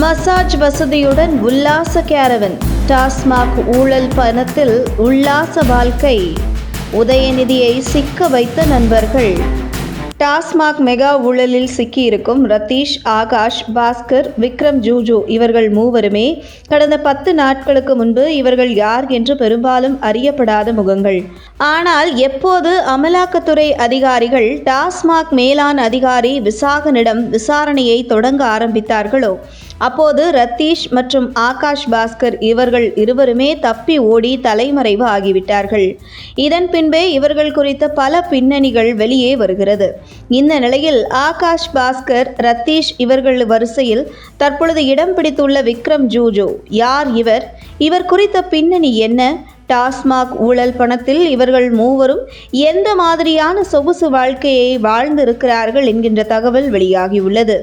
Massage வசதியுடன் உல்லாச caravan. TASMAC ஊழல் பணத்தில் உல்லாச வாழ்க்கை. உதயநிதியை சிக்க வைத்த நண்பர்கள். டாஸ்மாக் மெகா ஊழலில் சிக்கியிருக்கும் ரத்தீஷ் ஆகாஷ் பாஸ்கர் விக்ரம் ஜூஜு இவர்கள் மூவருமே கடந்த பத்து நாட்களுக்கு முன்பு இவர்கள் யார் என்று பெரும்பாலும் அறியப்படாத முகங்கள். ஆனால் எப்போது அமலாக்கத்துறை அதிகாரிகள் டாஸ்மாக் மேலாண் அதிகாரி விசாகனிடம் விசாரணையை தொடங்க ஆரம்பித்தார்களோ அப்போது ரத்தீஷ் மற்றும் ஆகாஷ் பாஸ்கர் இவர்கள் இருவருமே தப்பி ஓடி தலைமறைவு ஆகிவிட்டார்கள். இதன் பின்பே இவர்கள் குறித்த பல பின்னணிகள் வெளியே வருகிறது. இந்த நிலையில் ஆகாஷ் பாஸ்கர் ரத்தீஷ் இவர்கள் வரிசையில் தற்பொழுது இடம் பிடித்துள்ள விக்ரம் ஜூஜோ யார் இவர்? இவர் குறித்த பின்னணி என்ன? டாஸ்மாக் ஊழல் பணத்தில் இவர்கள் மூவரும் எந்த மாதிரியான சொகுசு வாழ்க்கையை வாழ்ந்திருக்கிறார்கள் என்கின்ற தகவல் வெளியாகியுள்ளது.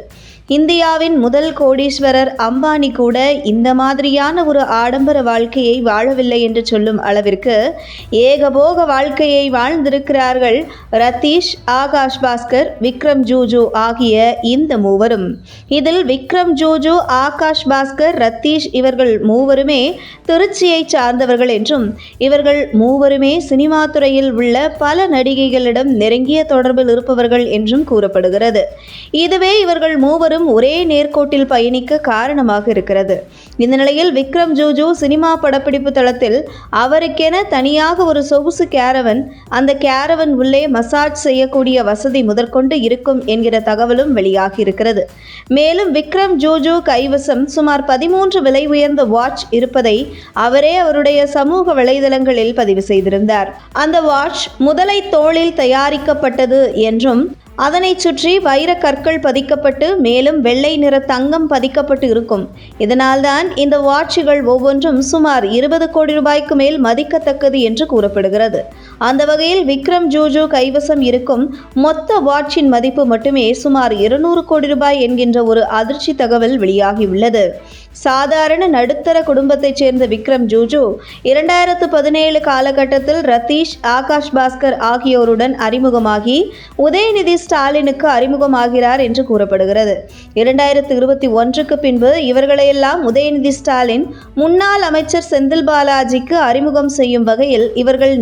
இந்தியாவின் முதல் கோடீஸ்வரர் அம்பானி கூட இந்த மாதிரியான ஒரு ஆடம்பர வாழ்க்கையை வாழவில்லை என்று சொல்லும் அளவிற்கு ஏகபோக வாழ்க்கையை வாழ்ந்திருக்கிறார்கள் ரத்தீஷ் ஆகாஷ் பாஸ்கர் விக்ரம் ஜூஜு ஆகிய இந்த மூவரும். இதில் விக்ரம் ஜூஜு ஆகாஷ் பாஸ்கர் ரத்தீஷ் இவர்கள் மூவருமே திருச்சியை சார்ந்தவர்கள் என்றும் இவர்கள் மூவருமே சினிமா துறையில் உள்ள பல நடிகைகளிடம் நெருங்கிய தொடர்பில் இருப்பவர்கள் என்றும் கூறப்படுகிறது. இதுவே இவர்கள் மூவரும் ஒரே நேர்கோட்டில் பயணிக்க காரணமாக இருக்கிறது. இந்த நிலையில் விக்ரம் ஜூஜு சினிமா படப்பிடிப்பு தளத்தில் அவருக்கென தனியாக ஒரு சொகுசு கேரவன் அந்த கேரவன் உள்ளே மசாஜ் செய்யக்கூடிய வசதி முதற்கொண்டு இருக்கும் என்கிற தகவலும் வெளியாகி இருக்கிறது மேலும் விக்ரம் ஜூஜு கைவசம் சுமார் பதிமூன்று விலை உயர்ந்த வாட்ச் இருப்பதை அவரே அவருடைய சமூக வலைதளங்களில் பதிவு செய்திருந்தார். அந்த வாட்ச் முதலை தோளில் தயாரிக்கப்பட்டது என்றும் அதனைச் சுற்றி வைர கற்கள் பதிக்கப்பட்டு மேலும் வெள்ளை நிற தங்கம் பதிக்கப்பட்டு இருக்கும். இதனால்தான் இந்த வாட்சுகள் ஒவ்வொன்றும் சுமார் இருபது கோடி ரூபாய்க்கு மேல் மதிக்கத்தக்கது என்று கூறப்படுகிறது. அந்த வகையில் விக்ரம் ஜூஜு கைவசம் இருக்கும் மொத்த வாட்சின் மதிப்பு மட்டுமே சுமார் இருநூறு கோடி ரூபாய் என்கின்ற ஒரு அதிர்ச்சி தகவல் வெளியாகியுள்ளது. சாதாரண நடுத்தர குடும்பத்தைச் சேர்ந்த விக்ரம் ஜூஜு இரண்டாயிரத்து பதினேழு காலகட்டத்தில் ரத்தீஷ் ஆகாஷ் பாஸ்கர் ஆகியோருடன் அறிமுகமாகி உதயநிதி ஸ்டாலினுக்கு அறிமுகமாகிறார் என்று கூறப்படுகிறது. இரண்டாயிரத்து இருபத்தி ஒன்றுக்கு பின்பு இவர்களையெல்லாம் உதயநிதி ஸ்டாலின் முன்னாள் அமைச்சர் செந்தில் பாலாஜிக்கு அறிமுகம் செய்யும் வகையில் இவர்கள்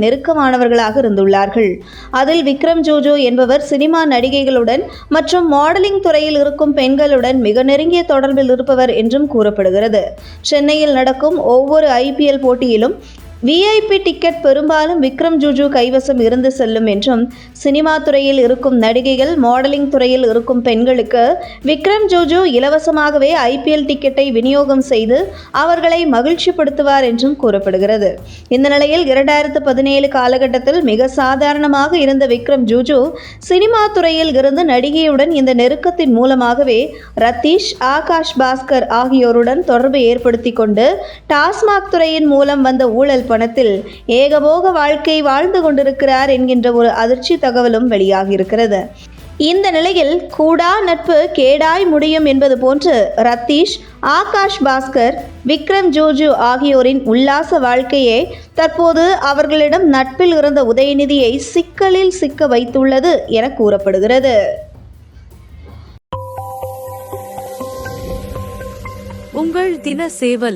நெருக்கமானவர்களாக இருந்துள்ளார்கள். அதில் விக்ரம் ஜோஜோ என்பவர் சினிமா நடிகைகளுடன் மற்றும் மாடலிங் துறையில் இருக்கும் பெண்களுடன் மிக நெருங்கிய தொடர்பில் இருப்பவர் என்றும் கூறப்படுகிறது. சென்னையில் நடக்கும் ஒவ்வொரு ஐபிஎல் போட்டியிலும் விஐபி டிக்கெட் பெரும்பாலும் விக்ரம் ஜூஜு கைவசம் இருந்து செல்லும் என்றும் சினிமா துறையில் இருக்கும் நடிகைகள் மாடலிங் துறையில் இருக்கும் பெண்களுக்கு விக்ரம் ஜூஜு இலவசமாகவே ஐபிஎல் டிக்கெட்டை விநியோகம் செய்து அவர்களை மகிழ்ச்சிப்படுத்துவார் என்றும் கூறப்படுகிறது. இந்த நிலையில் இரண்டாயிரத்து பதினேழு காலகட்டத்தில் மிக சாதாரணமாக இருந்த விக்ரம் ஜூஜு சினிமா துறையில் இருந்து நடிகையுடன் இந்த நெருக்கத்தின் மூலமாகவே ரத்தீஷ் ஆகாஷ் பாஸ்கர் ஆகியோருடன் தொடர்பு ஏற்படுத்தி கொண்டு டாஸ்மாக் துறையின் மூலம் வந்த ஊழல் பணத்தில் ஏகபோக வாழ்க்கை வாழ்ந்து கொண்டிருக்கிறார் என்கின்ற ஒரு அதிர்ச்சி தகவலும் வெளியாகியிருக்கிறது. இந்த நிலையில் கூடா நட்பு கேடாய் முடியும் என்பது போன்று ரத்தீஷ் ஆகாஷ் பாஸ்கர் விக்ரம் ஜோஜு ஆகியோரின் உல்லாச வாழ்க்கையே தற்போது அவர்களிடம் நட்பில் இருந்த உதயநிதியை சிக்கலில் சிக்க வைத்துள்ளது என கூறப்படுகிறது. உங்கள் தின சேவல்